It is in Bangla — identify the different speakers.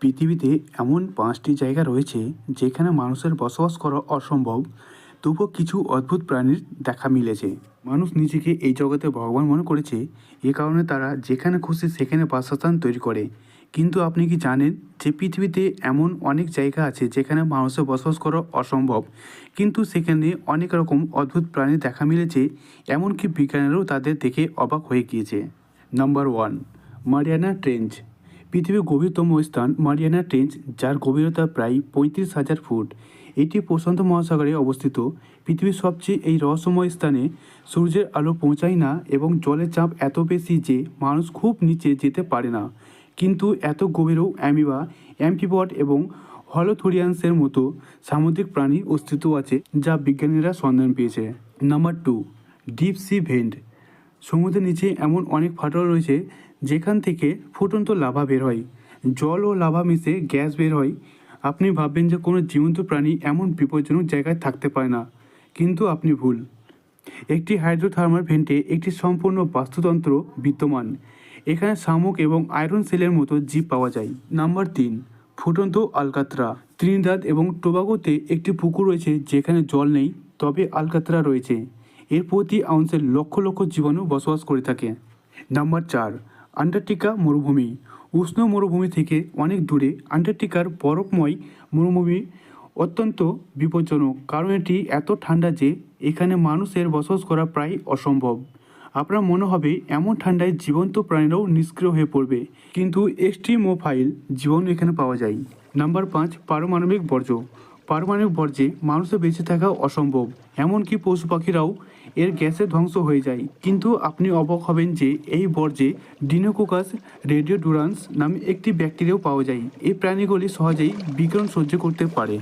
Speaker 1: পৃথিবীতে এমন পাঁচটি জায়গা রয়েছে যেখানে মানুষের বসবাস করা অসম্ভব। তবুও কিছু অদ্ভুত প্রাণীর দেখা মিলেছে। মানুষ নিজেকে এই জগতে ভগবান মনে করেছে। এ কারণে তারা যেখানে খুশি সেখানে বাসস্থান তৈরি করে। কিন্তু আপনি কি জানেন যে পৃথিবীতে এমন অনেক জায়গা আছে যেখানে মানুষের বসবাস করা অসম্ভব? কিন্তু সেখানে অনেক রকম অদ্ভুত প্রাণী দেখা মিলেছে, এমনকি বিজ্ঞানীরাও তাদের দেখে অবাক হয়ে গিয়েছে। Number one, Mariana Trench. পৃথিবীর গভীরতম স্থান মারিয়ানা ট্রেঞ্চ, যার গভীরতা প্রায় পঁয়ত্রিশ হাজার ফুট। এটি প্রশান্ত মহাসাগরে অবস্থিত। পৃথিবীর সবচেয়ে এই রহস্যময় স্থানে সূর্যের আলো পৌঁছায় না এবং জলের চাপ এত বেশি যে মানুষ খুব নিচে যেতে পারে না। কিন্তু এত গভীরেও অ্যামিবা অ্যাম্পিবট এবং হলোথোরিয়ান্সের মতো সামুদ্রিক প্রাণী অস্তিত্ব আছে যা বিজ্ঞানীরা সন্ধান পেয়েছে। Number two, deep sea vent. সমুদ্রের নিচে এমন অনেক ফাটল রয়েছে যেখান থেকে ফুটন্ত লাভা বের হয়, জল ও লাভা মিশে গ্যাস বের হয়। আপনি ভাববেন যে কোনো জীবন্ত প্রাণী এমন বিপজ্জনক জায়গায় থাকতে পারে না, কিন্তু আপনি ভুল। একটি হাইড্রোথার্মাল ভেন্টে একটি সম্পূর্ণ বাস্তুতন্ত্র বিদ্যমান। এখানে শামুক এবং আয়রন সেলের মতো জীব পাওয়া যায়। নাম্বার তিন, ফুটন্ত আলকাতরা। ত্রিনিদাদ এবং টোবাগোতে একটি পুকুর রয়েছে যেখানে জল নেই, তবে আলকাতরা রয়েছে। এর প্রতি আউন্সের লক্ষ লক্ষ জীবাণু বসবাস করে থাকে। নাম্বার চার আন্টার্কটিকা মরুভূমি। উষ্ণ মরুভূমি থেকে অনেক দূরে আন্টার্কটিকার বরফময় মরুভূমি অত্যন্ত বিপজ্জনক, কারণ এটি এত ঠান্ডা যে এখানে মানুষের বসবাস করা প্রায় অসম্ভব। আপনার মনে হবে এমন ঠান্ডায় জীবন্ত প্রাণীরাও নিষ্ক্রিয় হয়ে পড়বে, কিন্তু এক্সট্রিমোফাইল জীবন এখানে পাওয়া যায়। নাম্বার পাঁচ, পারমাণবিক বর্জ্য। পারমাণবিক বর্জ্যে মানুষের বেঁচে থাকা অসম্ভব। এমনকি পশু পাখিরাও এর গ্যাসে ধ্বংস হয়ে যায়। কিন্তু আপনি অবাক হবেন যে এই বর্জ্যে ডিনোকোকাস রেডিওডুরান্স নামে একটি ব্যাকটেরিয়াও পাওয়া যায়। এই প্রাণীগুলি সহজেই বিকিরণ সহ্য করতে পারে।